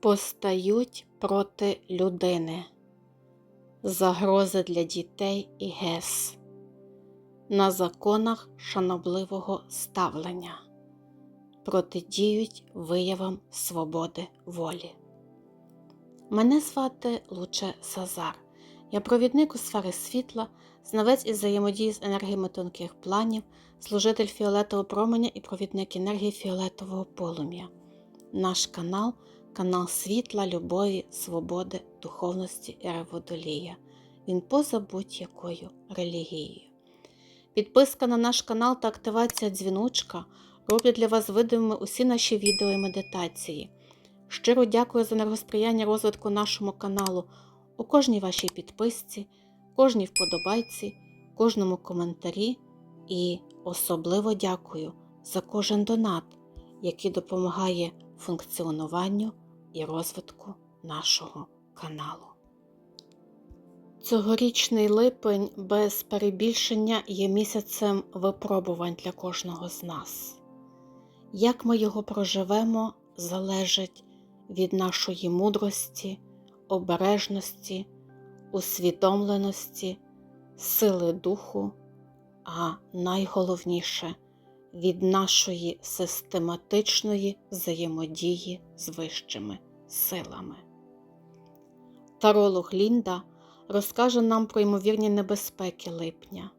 постають проти людини, загрози для дітей і ГЕС, на законах шанобливого ставлення, протидіють виявам свободи волі. Мене звати Луче Сазар. Я провідник у сфери світла, знавець із взаємодії з енергіями тонких планів, служитель фіолетового променя і провідник енергії фіолетового полум'я. Наш канал канал світла, любові, свободи, духовності і реводолія. Він поза будь-якою релігією. Підписка на наш канал та активація дзвіночка роблять для вас видимими усі наші відео і медитації. Щиро дякую за енергосприяння розвитку нашому каналу у кожній вашій підписці, кожній вподобайці, кожному коментарі і особливо дякую за кожен донат, який допомагає функціонуванню і розвитку нашого каналу. Цьогорічний липень без перебільшення є місяцем випробувань для кожного з нас. Як ми його проживемо, залежить від нашої мудрості, обережності, усвідомленості, сили духу, а найголовніше від нашої систематичної взаємодії з вищими силами. Таролог Лінда розкаже нам про ймовірні небезпеки липня.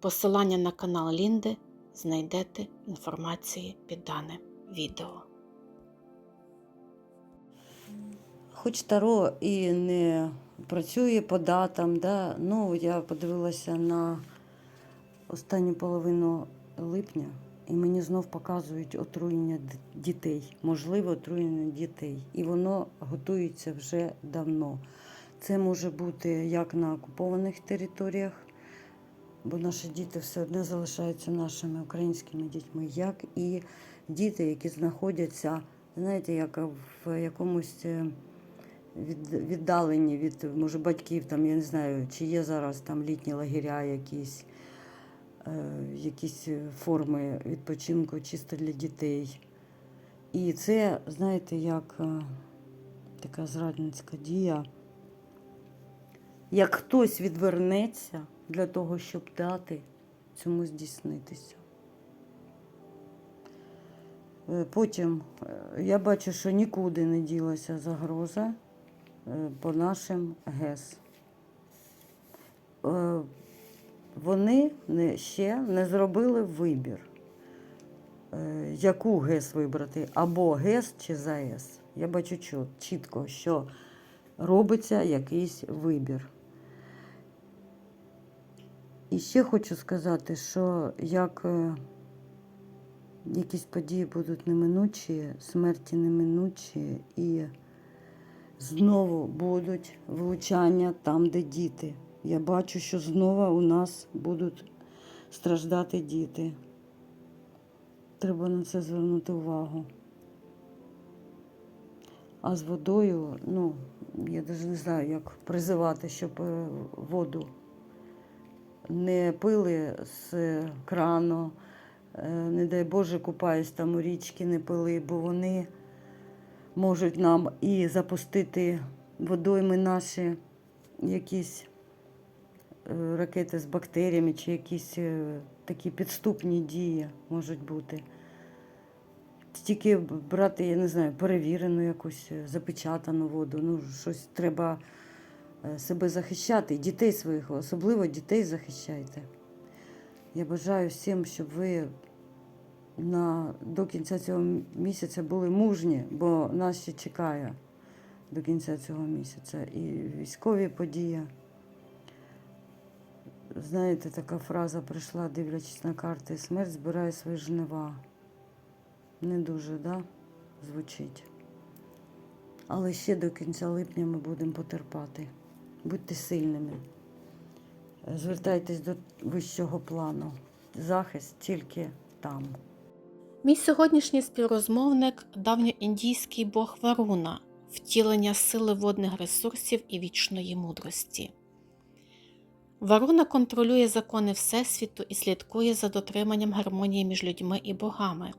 Посилання на канал Лінди знайдете інформації під даним відео. Хоч Таро і не працює по датам, да? ну я подивилася на останню половину липня, і мені знов показують отруєння дітей, можливе отруєння дітей. І воно готується вже давно. Це може бути як на окупованих територіях, бо наші діти все одно залишаються нашими українськими дітьми, як і діти, які знаходяться, знаєте, як в якомусь. е, від, віддалені від може батьків, там я не знаю, чи є зараз там літні лагеря якісь, якісь форми відпочинку чисто для дітей. І це, знаєте, як е, така зрадницька дія. Як хтось відвернеться для того, щоб дати цьому здійснитися. Е, Потім е, я бачу, що нікуди не ділася загроза е, по нашим ГЕС. Вони ще не зробили вибір, е, яку ГЕС вибрати, або ГЕС чи ЗАЕС. Я бачу чіт- чітко, що робиться якийсь вибір. І ще хочу сказати, що як е, якісь події будуть неминучі, смерті неминучі, і знову будуть влучання там, де діти. Я бачу, що знову у нас будуть страждати діти. Треба на це звернути увагу. А з водою, ну, я навіть не знаю, як призивати, щоб е, воду не пили з крану, е, не дай Боже, купаюсь там у річки, не пили, бо вони можуть нам і запустити водойми наші якісь ракети з бактеріями чи якісь е, такі підступні дії можуть бути. Тільки брати, я не знаю, перевірену якусь е, запечатану воду. Ну, щось треба е, себе захищати, дітей своїх, особливо дітей захищайте. Я бажаю всім, щоб ви на, до кінця цього місяця були мужні, бо нас ще чекає до кінця цього місяця і військові події. Знаєте, така фраза прийшла, дивлячись на карти, смерть збирає свої жнива. Не дуже, да? Звучить. Але ще до кінця липня ми будемо потерпати. Будьте сильними. Звертайтесь до вищого плану. Захист тільки там. Мій сьогоднішній співрозмовник давньоіндійський бог Варуна, втілення сили водних ресурсів і вічної мудрості. Варуна контролює закони Всесвіту і слідкує за дотриманням гармонії між людьми і богами.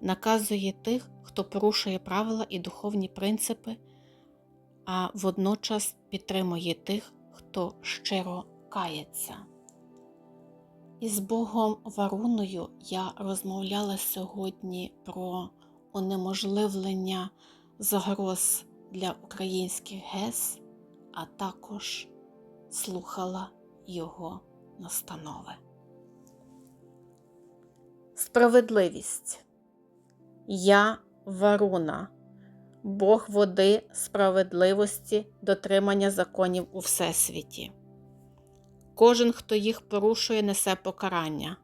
наказує тих, хто порушує правила і духовні принципи, а водночас підтримує тих, хто щиро кається. Із Богом Варуною я розмовляла сьогодні про унеможливлення загроз для українських ГЕС, а також слухала його настанови. Справедливість. Я Варуна, Бог води, справедливості, дотримання законів у Всесвіті. Кожен, хто їх порушує, несе покарання.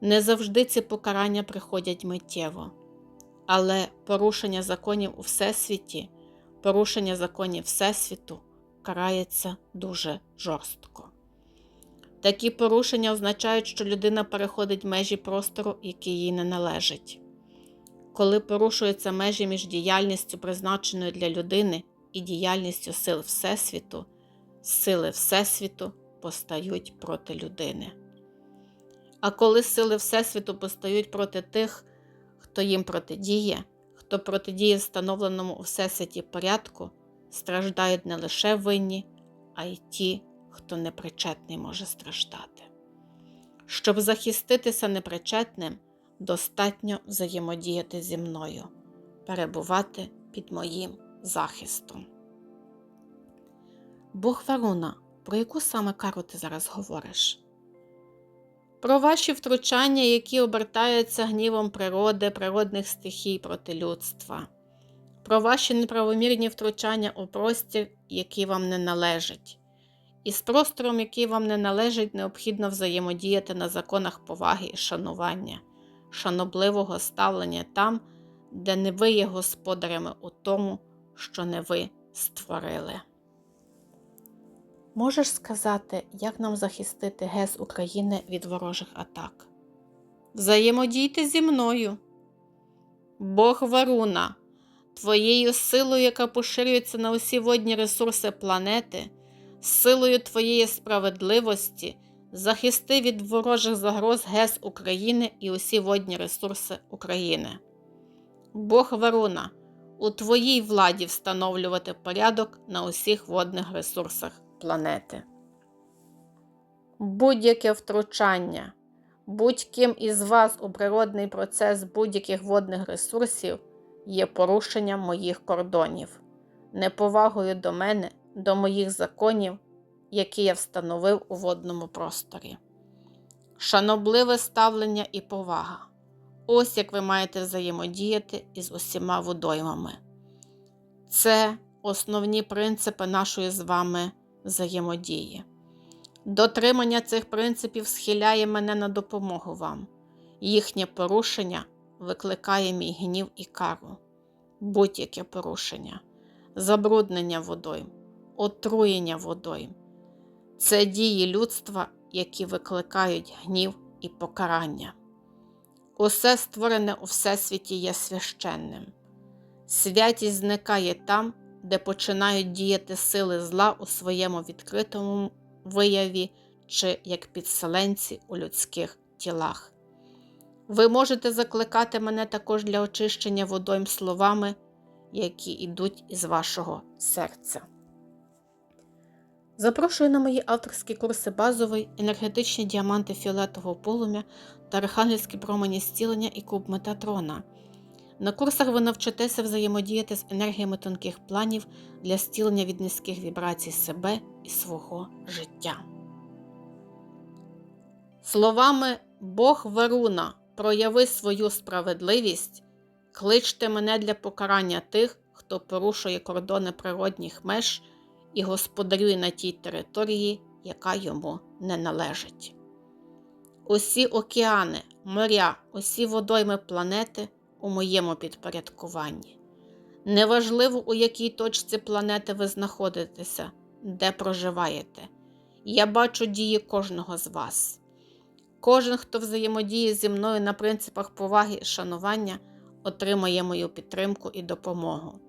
Не завжди ці покарання приходять миттєво, але порушення законів у Всесвіті, порушення законів Всесвіту карається дуже жорстко. Такі порушення означають, що людина переходить межі простору, який їй не належить. Коли порушуються межі між діяльністю, призначеною для людини, і діяльністю сил Всесвіту, сили Всесвіту постають проти людини. А коли сили Всесвіту постають проти тих, хто їм протидіє, хто протидіє встановленому у Всесвіті порядку, страждають не лише винні, а й ті, хто непричетний може страждати. Щоб захиститися непричетним, достатньо взаємодіяти зі мною, перебувати під моїм захистом. Бог Варуна, про яку саме кару ти зараз говориш? Про ваші втручання, які обертаються гнівом природи, природних стихій проти людства, про ваші неправомірні втручання у простір, який вам не належить. І з простором, який вам не належить, необхідно взаємодіяти на законах поваги і шанування, шанобливого ставлення там, де не ви є господарями у тому, що не ви створили. Можеш сказати, як нам захистити ГЕС України від ворожих атак? Взаємодійте зі мною. Бог Варуна, твоєю силою, яка поширюється на усі водні ресурси планети, силою твоєї справедливості, захисти від ворожих загроз ГЕС України і усі водні ресурси України. Бог Варуна, у твоїй владі встановлювати порядок на усіх водних ресурсах планети. Будь-яке втручання, будь-ким із вас у природний процес будь-яких водних ресурсів є порушенням моїх кордонів, неповагою до мене, до моїх законів, які я встановив у водному просторі. Шанобливе ставлення і повага. Ось як ви маєте взаємодіяти із усіма водоймами. Це основні принципи нашої з вами взаємодії. Дотримання цих принципів схиляє мене на допомогу вам. Їхнє порушення викликає мій гнів і кару, будь-яке порушення, забруднення водойм, отруєння водойм. Це дії людства, які викликають гнів і покарання. Усе створене у Всесвіті є священним. Святість зникає там, де починають діяти сили зла у своєму відкритому вияві чи як підселенці у людських тілах. Ви можете закликати мене також для очищення водойм словами, які йдуть із вашого серця. Запрошую на мої авторські курси базовий, енергетичні діаманти фіолетового полум'я та архангельські промені зцілення і куб Метатрона. На курсах ви навчитеся взаємодіяти з енергіями тонких планів для зцілення від низьких вібрацій себе і свого життя. Словами Бог Варуна, прояви свою справедливість, кличте мене для покарання тих, хто порушує кордони природних меж і господарює на тій території, яка йому не належить. Усі океани, моря, усі водойми планети у моєму підпорядкуванні. Неважливо, у якій точці планети ви знаходитеся, де проживаєте. Я бачу дії кожного з вас. Кожен, хто взаємодіє зі мною на принципах поваги і шанування, отримає мою підтримку і допомогу.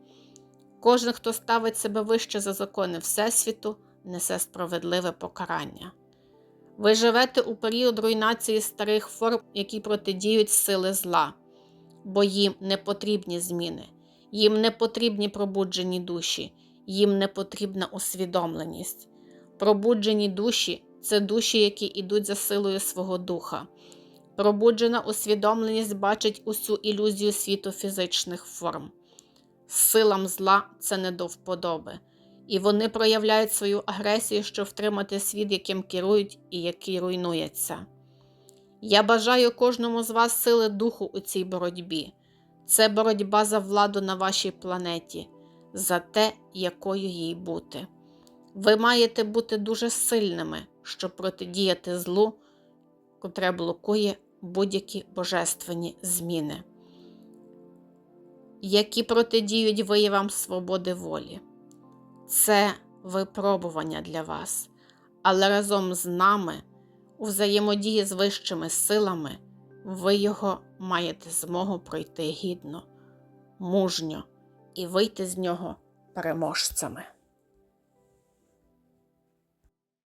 Кожен, хто ставить себе вище за закони Всесвіту, несе справедливе покарання. Ви живете у період руйнації старих форм, які протидіють сили зла. бо їм не потрібні зміни, їм не потрібні пробуджені душі, їм не потрібна усвідомленість. Пробуджені душі це душі, які йдуть за силою свого духа. Пробуджена усвідомленість бачить усю ілюзію світу фізичних форм. Силам зла це не до вподоби, і вони проявляють свою агресію, щоб втримати світ, яким керують і який руйнується. Я бажаю кожному з вас сили духу у цій боротьбі. Це боротьба за владу на вашій планеті, за те, якою їй бути. Ви маєте бути дуже сильними, щоб протидіяти злу, котре блокує будь-які божественні зміни, які протидіють виявам свободи волі. Це випробування для вас, але разом з нами, у взаємодії з вищими силами, ви його маєте змогу пройти гідно, мужньо і вийти з нього переможцями.